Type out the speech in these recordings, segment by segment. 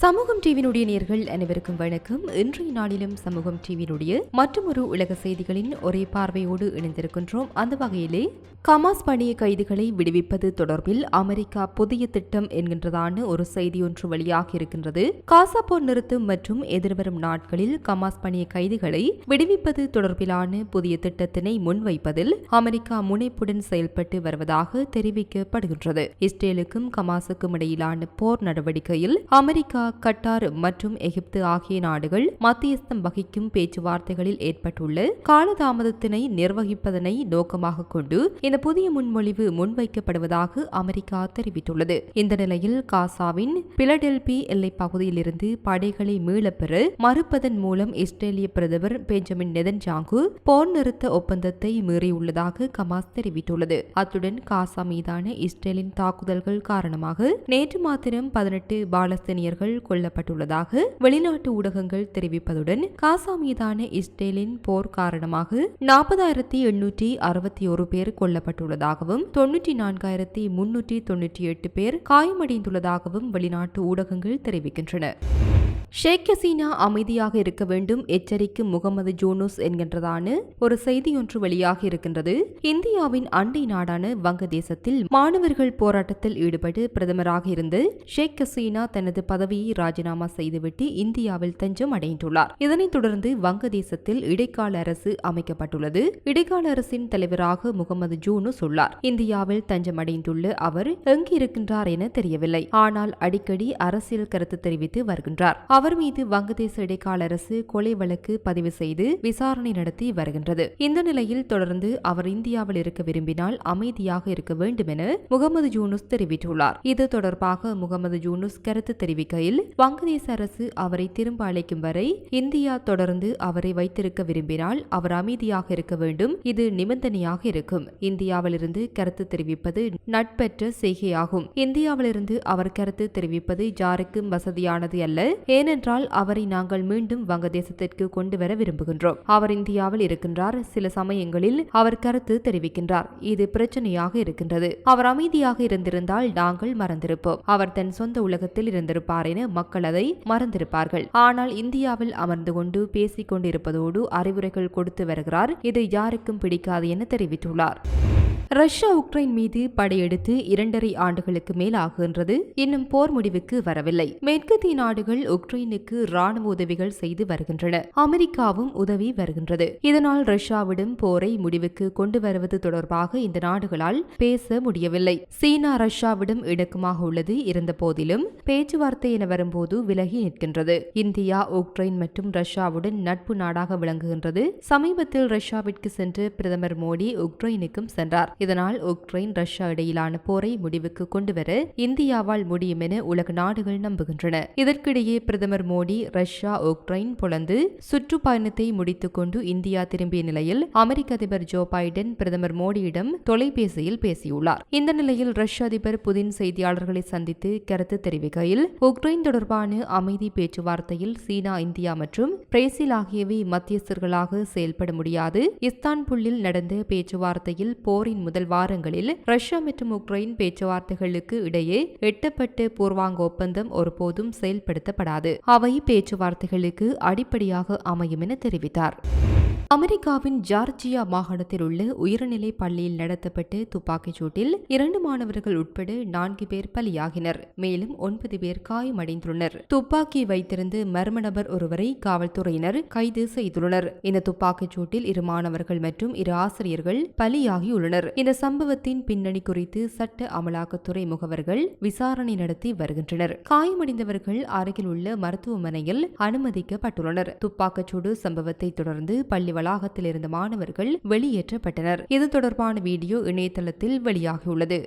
சமூகம் டிவியினுடைய நேர்கள் அனைவருக்கும் வணக்கம். இன்றைய நாளிலும் சமூகம் டிவியினுடைய மற்றொரு உலக செய்திகளின் ஒரே பார்வையோடு இணைந்திருக்கின்றோம். அந்த வகையிலே கமாஸ் பணிய கைதிகளை விடுவிப்பது தொடர்பில் அமெரிக்கா புதிய திட்டம் என்கின்றதான ஒரு செய்தி ஒன்று வெளியாக இருக்கின்றது. காசா போர் நிறுத்தம் மற்றும் எதிர்வரும் நாட்களில் கமாஸ் பணிய கைதிகளை விடுவிப்பது தொடர்பிலான புதிய திட்டத்தினை முன்வைப்பதில் அமெரிக்கா முனைப்புடன் செயல்பட்டு வருவதாக தெரிவிக்கப்படுகின்றது. இஸ்ரேலுக்கும் கமாஸுக்கும் இடையிலான போர் நடவடிக்கையில் அமெரிக்கா கட்டார் மற்றும் எகிப்து ஆகிய நாடுகள் மத்தியஸ்தம் வகிக்கும் பேச்சுவார்த்தைகளில் ஏற்பட்டுள்ள காலதாமதத்தினை நிர்வகிப்பதனை நோக்கமாக கொண்டு இந்த புதிய முன்மொழிவு முன்வைக்கப்படுவதாக அமெரிக்கா தெரிவித்துள்ளது. இந்த நிலையில் காசாவின் பிலடெல்பி எல்லை பகுதியிலிருந்து படைகளை மீளப்பெற மறுப்பதன் மூலம் இஸ்ரேலிய பிரதமர் பெஞ்சமின் நெதன்ஜாங்கு போர் நிறுத்த ஒப்பந்தத்தை மீறியுள்ளதாக கமாஸ் தெரிவித்துள்ளது. அத்துடன் காசா மீதான இஸ்ரேலின் தாக்குதல்கள் காரணமாக நேற்று மாத்திரம் பதினெட்டு பாலஸ்தீனியர்கள் கொல்லப்பட்டுள்ளதாக வெளிநாட்டு ஊடகங்கள் தெரிவிப்பதுடன் காசா மீதான இஸ்ரேலின் போர் காரணமாக நாற்பதாயிரத்தி எண்ணூற்றி அறுபத்தி ஒரு பேர் கொல்லப்பட்டுள்ளதாகவும் தொன்னூற்றி நான்காயிரத்தி முன்னூற்றி தொன்னூற்றி எட்டு பேர் காயமடைந்துள்ளதாகவும் வெளிநாட்டு ஊடகங்கள் தெரிவிக்கின்றன. ஷேக் ஹசீனா அமைதியாக இருக்க வேண்டும் எச்சரிக்கும் முகமது ஜூனூஸ் என்கின்றதான ஒரு செய்தியொன்று வெளியாக இருக்கின்றது. இந்தியாவின் அண்டை நாடான வங்கதேசத்தில் மாணவர்கள் போராட்டத்தில் ஈடுபட்டு பிரதமராக இருந்து ஷேக் ஹசீனா தனது பதவியை ராஜினாமா செய்துவிட்டு இந்தியாவில் தஞ்சம் அடைந்துள்ளார். இதனைத் தொடர்ந்து வங்கதேசத்தில் இடைக்கால அரசு அமைக்கப்பட்டுள்ளது. இடைக்கால அரசின் தலைவராக முகமது ஜூனூஸ் உள்ளார். இந்தியாவில் தஞ்சம் அடைந்துள்ள அவர் எங்கு இருக்கின்றார் என தெரியவில்லை. ஆனால் அடிக்கடி அரசியல் கருத்து தெரிவித்து வருகின்றார். அவர் மீது வங்கதேச இடைக்கால அரசு கொலை வழக்கு பதிவு செய்து விசாரணை நடத்தி வருகின்றது. இந்த நிலையில் தொடர்ந்து அவர் இந்தியாவில் இருக்க விரும்பினால் அமைதியாக இருக்க வேண்டும் என முகமது ஜூனுஸ் தெரிவித்துள்ளார். இது தொடர்பாக முகமது ஜூனுஸ் கருத்து தெரிவிக்கையில் வங்கதேச அரசு அவரை திரும்ப அழைக்கும் வரை இந்தியா தொடர்ந்து அவரை வைத்திருக்க விரும்பினால் அவர் அமைதியாக இருக்க வேண்டும். இது நிபந்தனையாக இருக்கும். இந்தியாவிலிருந்து கருத்து தெரிவிப்பது நட்பற்ற செய்கையாகும். இந்தியாவிலிருந்து அவர் கருத்து தெரிவிப்பது யாருக்கும் வசதியானது அல்ல. ஏன் ஏனென்றால் அவரை நாங்கள் மீண்டும் வங்கதேசத்திற்கு கொண்டு வர விரும்புகின்றோம். அவர் இந்தியாவில் இருக்கின்றார். சில சமயங்களில் அவர் கருத்து தெரிவிக்கின்றார். இது பிரச்சனையாக இருக்கின்றது. அவர் அமைதியாக இருந்திருந்தால் நாங்கள் மறந்திருப்போம். அவர் தன் சொந்த உலகத்தில் இருந்திருப்பார் என மக்கள் அதை மறந்திருப்பார்கள். ஆனால் இந்தியாவில் அமர்ந்து கொண்டு பேசிக் கொண்டிருப்பதோடு அறிவுரைகள் கொடுத்து வருகிறார். இது யாருக்கும் பிடிக்காது என தெரிவித்துள்ளார். ரஷ்யா உக்ரைன் மீது படையெடுத்து இரண்டரை ஆண்டுகளுக்கு மேல் ஆகின்றது இன்னும் போர் முடிவுக்கு வரவில்லை. மேற்கத்திய நாடுகள் உக்ரைனுக்கு ராணுவ உதவிகள் செய்து வருகின்றன. அமெரிக்காவும் உதவி வருகின்றது. இதனால் ரஷ்யாவிடம் போரை முடிவுக்கு கொண்டு வருவது தொடர்பாக இந்த நாடுகளால் பேச முடியவில்லை. சீனா ரஷ்யாவிடம் இணக்கமாக உள்ளது. இருந்த போதிலும் பேச்சுவார்த்தை என வரும்போது விலகி நிற்கின்றது. இந்தியா உக்ரைன் மற்றும் ரஷ்யாவுடன் நட்பு நாடாக விளங்குகின்றது. சமீபத்தில் ரஷ்யாவிற்கு சென்று பிரதமர் மோடி உக்ரைனுக்கும் சென்றார். இதனால் உக்ரைன் ரஷ்யா இடையிலான போரை முடிவுக்கு கொண்டுவர இந்தியாவால் முடியும் என உலக நாடுகள் நம்புகின்றன. இதற்கிடையே பிரதமர் மோடி ரஷ்யா உக்ரைன் புலந்து சுற்றுப்பயணத்தை முடித்துக் கொண்டு இந்தியா திரும்பிய நிலையில் அமெரிக்க அதிபர் ஜோ பைடன் பிரதமர் மோடியிடம் தொலைபேசியில் பேசியுள்ளார். இந்த நிலையில் ரஷ்ய அதிபர் புதின் செய்தியாளர்களை சந்தித்து கருத்து தெரிவிக்கையில் உக்ரைன் தொடர்பான அமைதி பேச்சுவார்த்தையில் சீனா இந்தியா மற்றும் பிரேசில் ஆகியவை மத்தியஸ்தர்களாக செயல்பட முடியாது. இஸ்தான்புல்லில் நடந்த பேச்சுவார்த்தையில் போரின் முதல் வாரங்களில் ரஷ்யா மற்றும் உக்ரைன் பேச்சுவார்த்தைகளுக்கு இடையே எட்டப்பட்ட பூர்வாங்க ஒப்பந்தம் ஒருபோதும் செயல்படுத்தப்படாது. அவை பேச்சுவார்த்தைகளுக்கு அடிப்படையாக அமையும் என தெரிவித்தார். அமெரிக்காவின் ஜார்ஜியா மாகாணத்தில் உள்ள உயர்நிலை பள்ளியில் நடத்தப்பட்ட துப்பாக்கிச் சூட்டில் இரண்டு மாணவர்கள் உட்பட நான்கு பேர் பலியாகினர். மேலும் ஒன்பது பேர் காயமடைந்துள்ளனர். துப்பாக்கி வைத்திருந்த மர்ம நபர் ஒருவரை காவல்துறையினர் கைது செய்துள்ளனர். இந்த துப்பாக்கிச் சூட்டில் இரு மாணவர்கள் மற்றும் இரு ஆசிரியர்கள் பலியாகியுள்ளனர். இந்த சம்பவத்தின் பின்னணி குறித்து சட்ட அமலாக்கத்துறை முகவர்கள் விசாரணை நடத்தி வருகின்றனர். காயமடைந்தவர்கள் அருகில் உள்ள மருத்துவமனையில் அனுமதிக்கப்பட்டுள்ளனர். துப்பாக்கிச்சூடு சம்பவத்தை தொடர்ந்து பள்ளி வளாகத்தில் இருந்த மாணவர்கள் வெளியேற்றப்பட்டனர். இது தொடர்பான வீடியோ இணையதளத்தில் வெளியாகியுள்ளது.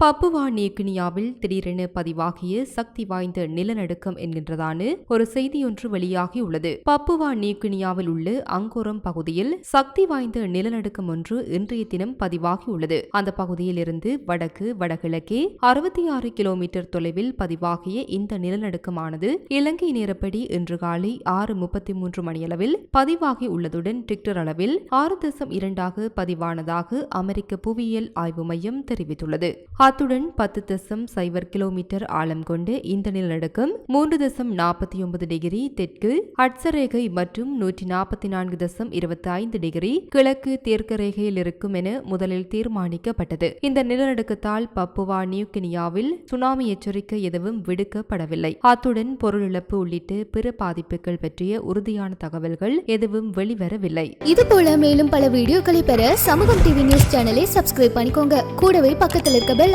பப்புவா நியூகினியாவில் திடீரென பதிவாகிய சக்தி வாய்ந்த நிலநடுக்கம் என்கின்றதான ஒரு செய்தியொன்று வெளியாகியுள்ளது. பப்புவா நியூகினியாவில் உள்ள அங்கோரம் பகுதியில் சக்தி வாய்ந்த நிலநடுக்கம் ஒன்று இன்றைய தினம் பதிவாகியுள்ளது. அந்த பகுதியில் இருந்து வடக்கு வடகிழக்கே அறுபத்தி ஆறு கிலோமீட்டர் தொலைவில் பதிவாகிய இந்த நிலநடுக்கமானது இலங்கை நேரப்படி இன்று காலை ஆறு முப்பத்தி மூன்று மணியளவில் பதிவாகி உள்ளதுடன் டிக்டர் அளவில் ஆறு தசம் இரண்டாக பதிவானதாக அமெரிக்க புவியியல் ஆய்வு மையம் தெரிவித்துள்ளது. அத்துடன் பத்து தசம் சைபர் கிலோமீட்டர் ஆழம் கொண்டு இந்த நிலநடுக்கம் மூன்று தசம் நாற்பத்தி ஒன்பது டிகிரி தெற்கு அட்சரேகை மற்றும் நூற்றி நாற்பத்தி நான்கு தசம் இருபத்தி ஐந்து டிகிரி கிழக்கு தெற்கு ரேகையில் இருக்கும் என முதலில் தீர்மானிக்கப்பட்டது. இந்த நிலநடுக்கத்தால் பப்புவா நியூகினியாவில் சுனாமி எச்சரிக்கை எதுவும் விடுக்கப்படவில்லை. அத்துடன் பொருளிழப்பு உள்ளிட்டு பிற பாதிப்புகள் பற்றிய உறுதியான தகவல்கள் எதுவும் வெளிவரவில்லை. இது போல மேலும் பல வீடியோக்களை பெற சமூகம் டிவி நியூஸ் சேனலை சப்ஸ்கிரைப் பண்ணிக்கோங்க. கூடவே பக்கத்தில் இருக்க பெல்